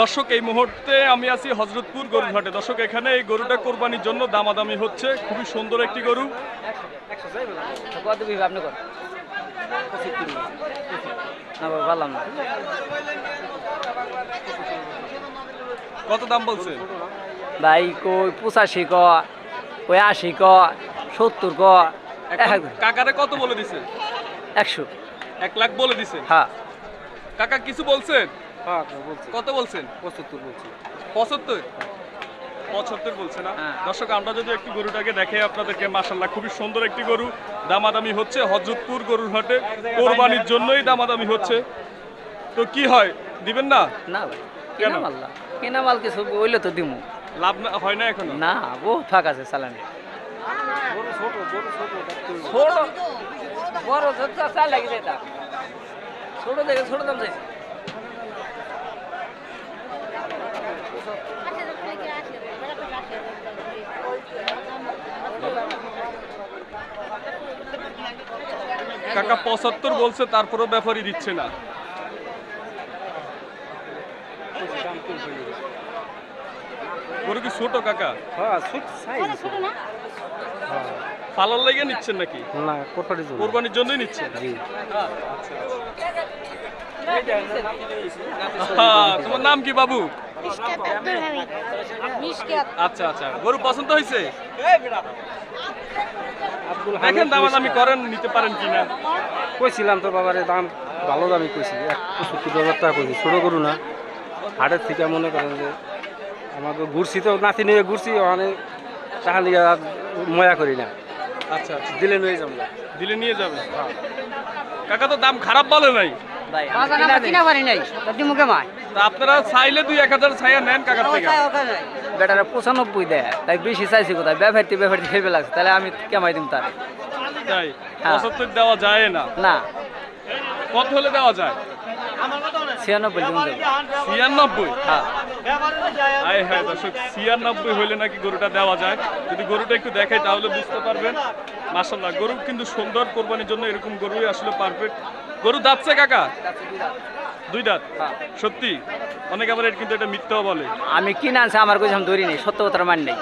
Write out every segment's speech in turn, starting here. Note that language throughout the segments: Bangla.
দর্শক এই মুহূর্তে আমি আছি হজরতপুর গরুর হাটে দর্শক এখানে এই গরুটা কোরবানির জন্য দামাদামি হচ্ছে। খুবই সুন্দর একটি গরু। কত দাম বলছে ভাই কই পঁচাশি ক কই আশি ক সত্তর ক কাকারে কত বলে দিছে? একশো। এক লাখ বলে দিছে? হ্যাঁ। কাকা কিছু বলছেন? বলছি কত বলছেন? পঁচাত্তর বলছি। পঁচাত্তর? পঁচাত্তর বলছে না? হ্যাঁ। দর্শক আমরা যদি একটু গরুটাকে দেখে আপনাদেরকে মাসাল্লাহ খুবই সুন্দর একটি গরু। দামাদামি হচ্ছে হজরতপুর গরুর হাটে কোরবানির জন্যই দামাদামি হচ্ছে। তো কি হয়? দিবেন না? না কেন? কেনা মাল না। কেনা মাল কিছু বইলে তো দিমু। লাভ না হয় না এখনও? না বহুত ফাঁক আছে বড় ছোট বড় ছোট ছোট বড় চাল লাগে যেটা ছোট ছোট দাম চাইছে। কাকা পঁচাত্তর বলছে তারপরও ব্যাপারই দিচ্ছে না। গরু কি ছোট কাকা? হ্যাঁ ছোট পালার লেগে নিচ্ছেন নাকি? না কোরবানির জন্যই নিচ্ছেন? হ্যাঁ, তোমার নাম কি বাবু? মিসকেট আচ্ছা আচ্ছা। গরু পছন্দ হয়েছে? দেখেন দামাদামি করেন নিতে পারেন কিনা কইছিলাম তো বাবারে দাম ভালো দামি কইছি এক পঁচাত্তর হাজার টাকা কইছি ছোট করু না। হাটের থেকে মনে করেন যে আমাকে ঘুরছি তো নাতি নিয়ে ঘুরছি ওখানে টাকা নিয়ে আর ময়া করি না। আচ্ছা আচ্ছা। দিলে নিয়ে যাব। দিলে নিয়ে যাবে? কাকা তো দাম খারাপ বলে নাই। ভাই কিনা পারি নাই দিমুকে মায়। আপনারা চাইলে দুই এক হাজার ছাইয়া নেন কাকার থেকে। বেটারা পঁচানব্বই দেয় তাই বেশি চাইছি কোথায়? ব্যাপারটি ব্যাপারটি খেলবে লাগছে তাহলে আমি কেমাই দিম তার। তাই হ্যাঁ। পঁচাত্তর দেওয়া যায় না। না। কত হলে দেওয়া যায়? ছিয়ানব্বই ছিয়ানব্বই? হ্যাঁ। হ্যাঁ দর্শক ছিয়ানব্বই হইলে নাকি গরুটা দেওয়া যায়। যদি গরুটা একটু দেখাই তাহলে বুঝতে পারবেন। মাসাল্লাহ গরু কিন্তু সুন্দর কোরবানির জন্য এরকম গরুই আসলে পারফেক্ট গরু দাঁতছে কাকা? দুই দাঁত। সত্যি? অনেক আবার কিন্তু এটা মিথ্যাও বলে। আমি কিনে আনছি আমার কাছে আমি ধরি নেই সত্য কথার মান নেই।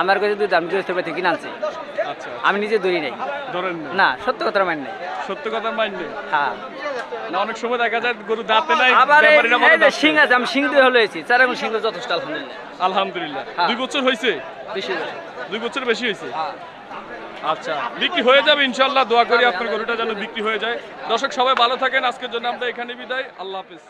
আমার কাছে থেকে কিনে আনছি। আচ্ছা। আমি নিজে ধরি নেই। ধরেন না। সত্য কথার মান নেই। সত্য কথা মাইন্ডে হ্যাঁ। না অনেক সময় দেখা যায় গরু দাঁতে নাই আবার। সিং আছে আমি সিং দিয়ে হলে এসেছি চার এখন সিং যথেষ্ট আলহামদুলিল্লাহ। আলহামদুলিল্লাহ। হ্যাঁ। দুই বছর হয়েছে? বেশি বেশি দুই বছর বেশি হয়েছে? হ্যাঁ। আচ্ছা বিক্রি হয়ে যাবে ইনশাল্লাহ দোয়া করি আপনার গরুটা যেন বিক্রি হয়ে যায়। দর্শক, সবাই ভালো থাকেন। আজকের জন্য আমরা এখানে বিদায়। আল্লাহ হাফিজ।